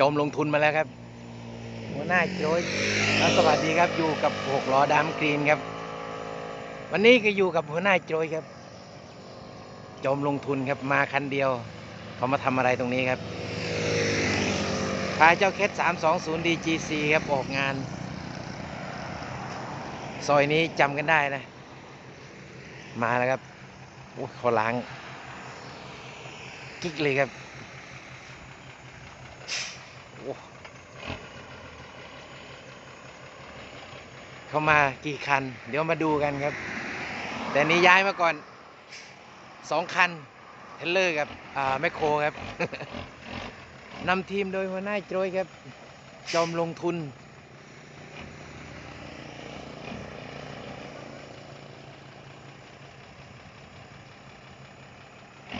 จมลงทุนมาแล้วครับ หัวหน้าโจยแล้วสวัสดีครับอยู่กับหกล้อดามกรีนครับ วันนี้ก็อยู่กับหัวหน้าโจยครับ จมลงทุนครับมาคันเดียวเขามาทำอะไรตรงนี้ครับพาเจ้าเคส320 DGC ครับออกงาน ซอยนี้จำกันได้นะ มาแล้วครับโอ้ยเขาล้าง กิ๊กเลยครับ เข้ามากี่คัน เดี๋ยวมาดูกันครับ แต่นี้ย้ายมาก่อนสองคัน เทเลอร์กับแมคโครครับนำทีมโดยหัวหน้าโจยครับ จอมลงทุน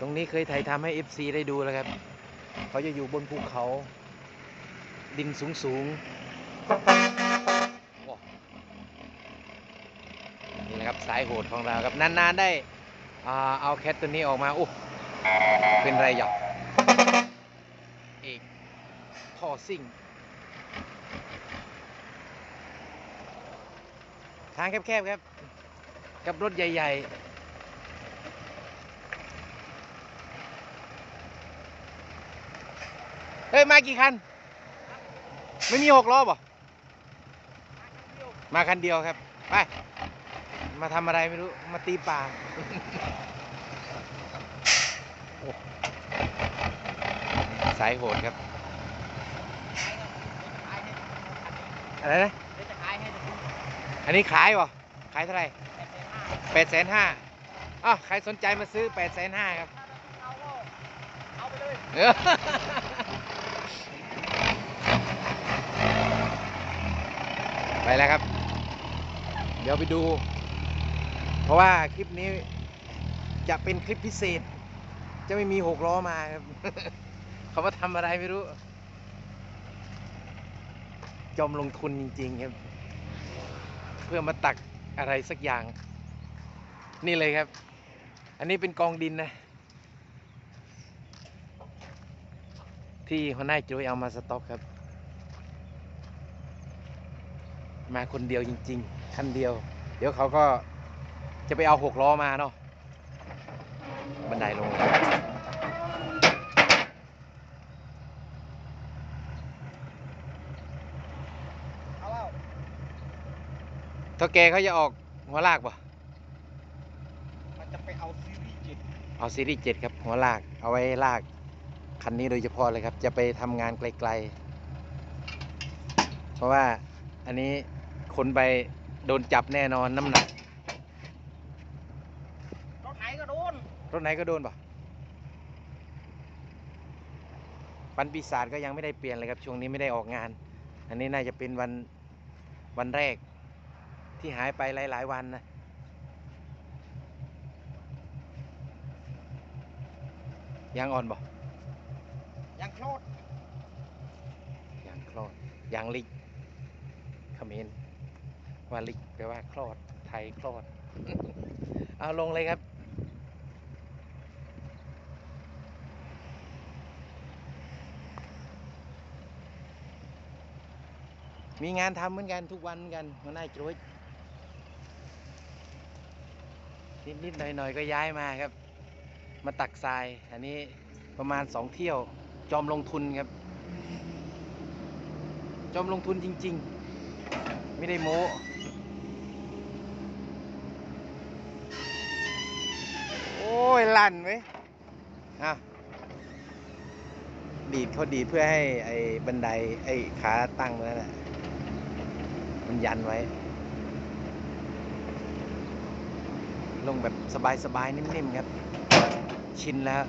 ตรงนี้เคยถ่ายทำให้ FC ได้ดูแล้วครับ เขาจะอยู่บนภูเขา ดินสูงสูงนี่นะครับสายโหดของเราครับนานๆได้เอาแคทตัวนี้ออกมาโอ้เป็นไรหยอกเอกท่อซิ่งทางแคบๆครับ กับรถใหญ่ ๆเฮ้ย มากี่คัน ไม่มีหกล้อบ่มาคันเดียวครับ ไป มาทำอะไรไม่รู้ มาตีป่าโอ้สายโหดครับ อะไรนะ อันนี้ขายบ่ขายเท่าไหร่แปดแสนห้าอ้าวใครสนใจมาซื้อแปดแสนห้าครับ เอาไปเลย เออ ไปแล้วครับ เดี๋ยวไปดู เพราะว่าคลิปนี้จะเป็นคลิปพิเศษ จะไม่มีหกล้อมาครับ เขามาทำอะไรไม่รู้ จอมลงทุนจริง ๆ ครับ เพื่อมาตักอะไรสักอย่าง นี่เลยครับ อันนี้เป็นกองดินนะ ที่หัวหน้าจุ้ยเอามาสต็อกครับ มาคนเดียวจริง ๆ คันเดียว เดี๋ยวเขาก็จะไปเอาหกล้อมาเนาะบันไดลงครับเอาเอาเท่าแกเขาจะออกหัวลากป่ะมันจะไปเอาซีรีส์เจ็ดเอาซีรีส์เจ็ดครับหัวลาก เอาไว้ลาก คันนี้โดยเฉพาะเลยครับ จะไปทำงานไกลๆ เพราะว่าอันนี้ คนไปโดนจับแน่นอนน้ำหนัก รถไหนก็โดน รถไหนก็โดนป่ะปันปีศาจก็ยังไม่ได้เปลี่ยนเลยครับ ช่วงนี้ไม่ได้ออกงาน อันนี้น่าจะเป็นวันวันแรก ที่หายไปหลาย ๆ วันนะยังอ่อนบ่ยังโคลดยังคลอดยังลิกเขมร ว่าลิกแปลว่าคลอด ไทยคลอด เอาลงเลยครับ มีงานทำเหมือนกันทุกวันเหมือนกันหัวหน้าจุ้ยนิดๆหน่อยๆก็ย้ายมาครับ มาตักทราย อันนี้ประมาณสองเที่ยว จอมลงทุนครับ จอมลงทุนจริง ๆ ไม่ได้โม้ อ้ยลั่นไว้ยอะดีดเขาดีดเพื่อให้ไอ้บันไดไอ้ขาตั้งนั่นแหละมันยันไว้ ลงแบบสบายๆนิ่มๆครับ ชินแล้ว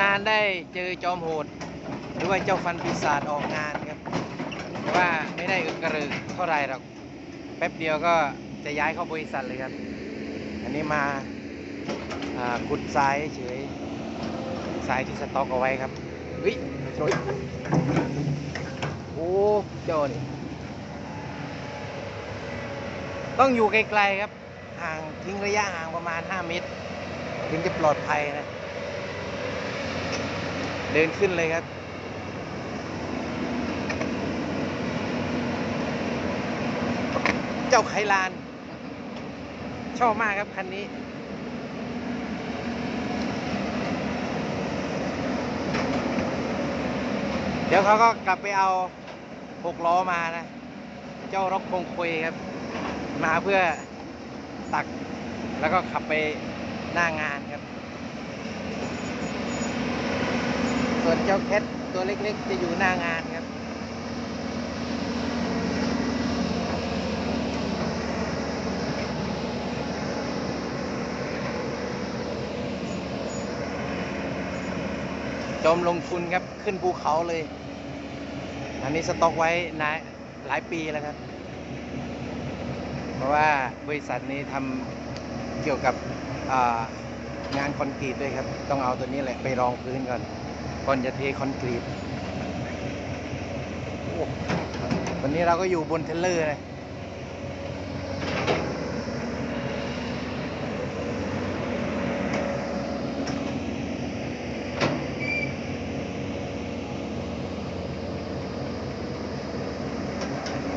นานๆได้เจอจอมโหด หรือว่าเจ้าฟันปีศาจออกงานครับแต่ว่าไม่ได้อึกกระรึกเท่าไรหรอกแป๊บเดียวก็จะย้ายเข้าบริษัทเลยครับ อันนี้มาขุดทรายเฉยทรายที่สต็อกเอาไว้ครับเฮ้ยโอ้ยโอ้เจ้านี่ต้องอยู่ไกลๆครับ ห่างทิ้งระยะห่างประมาณ 5 เมตร ถึงจะปลอดภัยนะ เดินขึ้นเลยครับ เจ้าไคลาน ชอบมากครับคันนี้ เดี๋ยวเขาก็กลับไปเอาหกล้อมานะ เจ้ารถคงคุยครับ มาเพื่อตักแล้วก็ขับไปหน้างานครับ ส่วนเจ้าแคทตัวเล็กๆ จะอยู่หน้างานครับจมลงทุนครับขึ้นภูเขาเลย อันนี้สต็อกไว้นานหลายปีแล้วครับ เพราะว่าบริษัทนี้ทำเกี่ยวกับงานคอนกรีตด้วยครับ ต้องเอาตัวนี้แหละไปรองพื้นก่อน ก่อนจะเทคอนกรีตวันนี้เราก็อยู่บนเทเลอร์เลย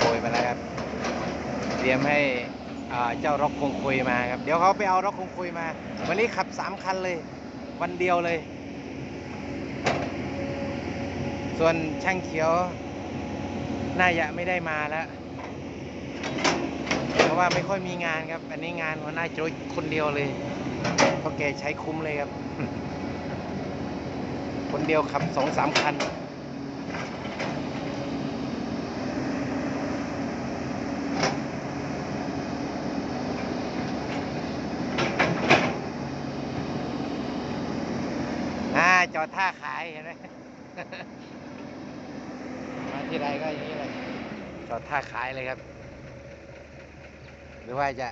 โอยมาแล้วครับเตรียมให้เจ้าร็อกคงคุยมาครับ เดี๋ยวเขาไปเอาร็อกคงคุยมา วันนี้ขับสามคันเลย วันเดียวเลย ส่วนช่างเขียว น่าจะไม่ได้มาแล้ว เพราะว่าไม่ค่อยมีงานครับ อันนี้งานหัวหน้าโจยคนเดียวเลยเพราะแกใช้คุ้มเลยครับ คนเดียวขับสองสามคันอ่าจอดท่าขายเห็นไหม ทีไรก็อย่างนี้เลยจอดท่าขายเลยครับ หรือว่าจะ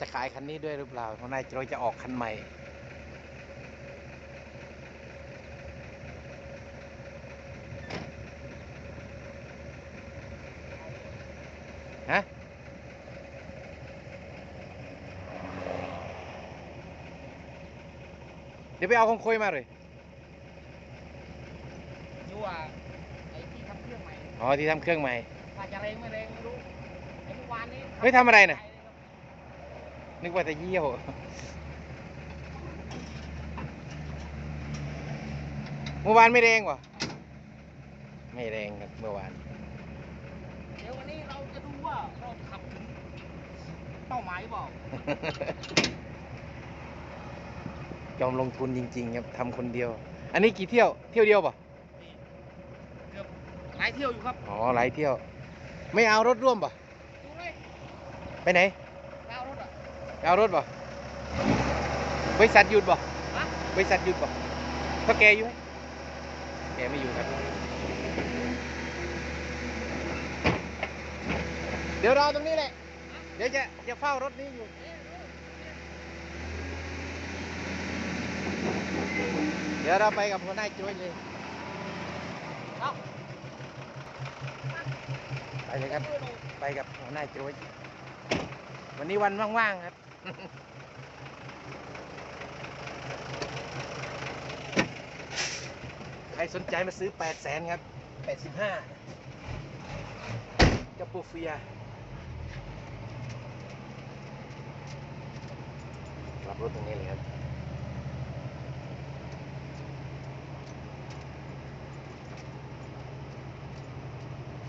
จะขายคันนี้ด้วยหรือเปล่าเพราะนายโจยจะออกคันใหม่ ฮะเดี๋ยวไปเอาของคุยมาเลยอะไอ้ที่ทำเครื่ องใหม่อ๋อที่ทำเครื่องใหม่ว่าจะแรงไม่แรงไม่รู้ไอ้เมื่อวานนี้เฮ้ยทำอะไรน่ะ นึกว่าจะเยี่ยว เมื่อวานไม่แรงวะไม่แรงครับเมื่อวาน เดี๋ยววันนี้เราจะดูว่าเราขับถึงเป้าหมายเปล่ายอมลงทุนจริง ๆ ครับทำคนเดียว อันนี้กี่เที่ยว เที่ยวเดียวป่ะเกือบห ลายเที่ยวอยู่ครับอ๋อหลายเที่ยว ไม่เอารถร่วมป่ะดูเลยไปไหนดาวรถอะไปเอารถป่ะบริษัทหยุดป่ะฮะบริษัทหยุดป่ะก็แกอยู่ไหมแกไม่อยู่ครับ เดี๋ยวรอตรงนี้แหละเดี๋ยวจะจะเฝ้ารถนี้อยู่ เดี๋ยวเราไปกับหัวหน้าจ้วยเลย เอ้าไป เลยครับ ไปกับหัวหน้าจ้วยวันนี้วันว่างๆครับ ใครสนใจมาซื้อ 8 0 0แสนครับ 85เจ้าปูเฟียกลับรถตรงนี้เลยครับ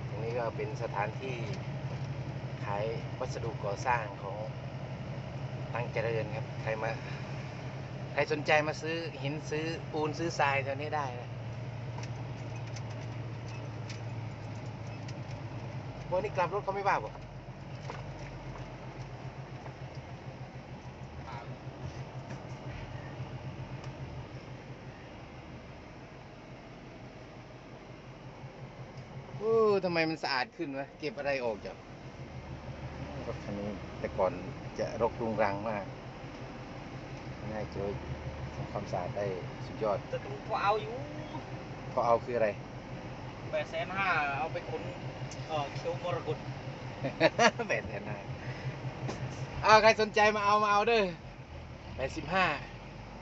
ตรงนี้ ก็เป็นสถานที่ขายวัสดุก่อสร้างของตั้งเจริญครับ ใครมา ใครสนใจมาซื้อหินซื้อปูนซื้อทรายแถวนี้ได้นะวันนี้กลับรถเขาไม่ว่าบอ ทำไมมันสะอาดขึ้นวะเก็บอะไรออกจากรถคันนี้แต่ก่อนจะรกรุงรังมากง่ายเจอทำความสะอาดได้สุดยอดจะดูก็เอาอยู่ก็เอาคืออะไรแปดแสนห้าเอาไปขนเอ่อเขียวมรกตแปดแสนห้าอ้าวใครสนใจมาเอามาเอาเด้อแปดสิบห้า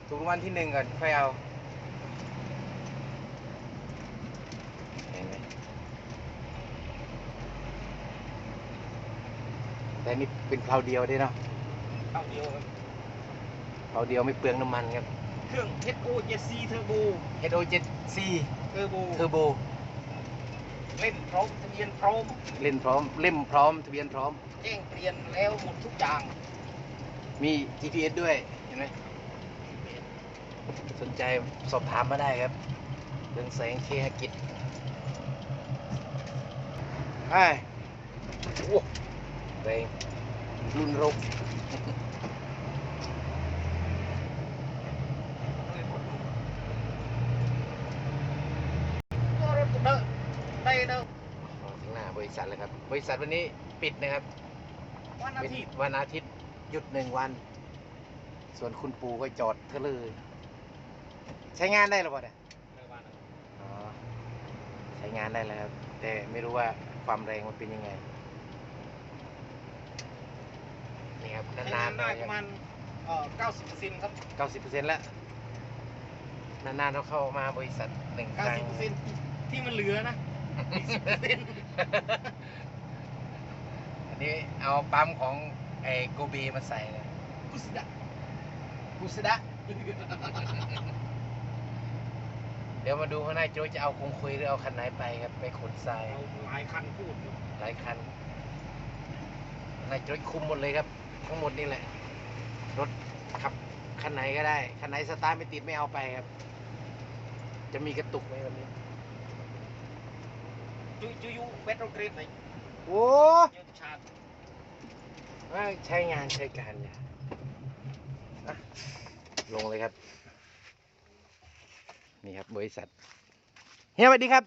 ถูกรางวัลที่หนึ่งก่อนค่อยเอาเห็นไหม แต่นี่เป็นเพลาเดียวด้วยเนาะเอาเดียวครับเพลาเดียวไม่เปลืองน้ำมันครับ เครื่อง HO 7C Turbo HO 7 C Turbo Turbo เล่นพร้อมทะเบียนพร้อมเล่นพร้อม เล่มพร้อม ทะเบียนพร้อม แจ้งเปลี่ยนแล้วหมดทุกอย่างมี GPS ด้วยเห็นไหมสนใจสอบถามมาได้ครับเรื่องแสงเคหกิจไอ้โอ้ แรงรุ่นรกก็รถเดินได้เดินมาถึงหน้าบริษัทแล้วครับ บริษัทวันนี้ปิดนะครับ วันอาเป็นทิตย์วันอาทิตย์หยุดหนึ่งวัน ส่วนคุณปู่ก็จอดเทเลอร์ใช้งานได้หรือเปล่าเนี่ยอ๋อใช้งานได้แล้วครับ แต่ไม่รู้ว่าความแรงมันเป็นยังไง นี่ ครับใช้นางานนๆได้เราประมาณเอ่อ90%ครับเก้าสิบเปอร์เซ็นต์แล้วนานๆเราเข้ามาบริษัทหนึ่งครั้ง90%ที่มันเหลือนะ20%อันนี้เอาปั๊มของไอ้โกเบมาใส่เลยกุสดะกุสดะเดี๋ยวมาดูข้างในโจจะเอาคงคุยหรือเอาคันไหนไปครับ ไปขนทรายเอาหลายคันพูดอยู่หลายคันนายจอยคุมหมดเลยครับ ทั้งหมดนี่แหละ รถขับคันไหนก็ได้ คันไหนสตาร์ทไม่ติดไม่เอาไปครับ จะมีกระตุกไหมวันนี้จุยจุยยูเวทโรเกรดไหนโอ้เยอะชาติว่าใช้งานใช้การเนี่ยอะลงเลยครับ นี่ครับบริษัท เฮียสวัสดีครับ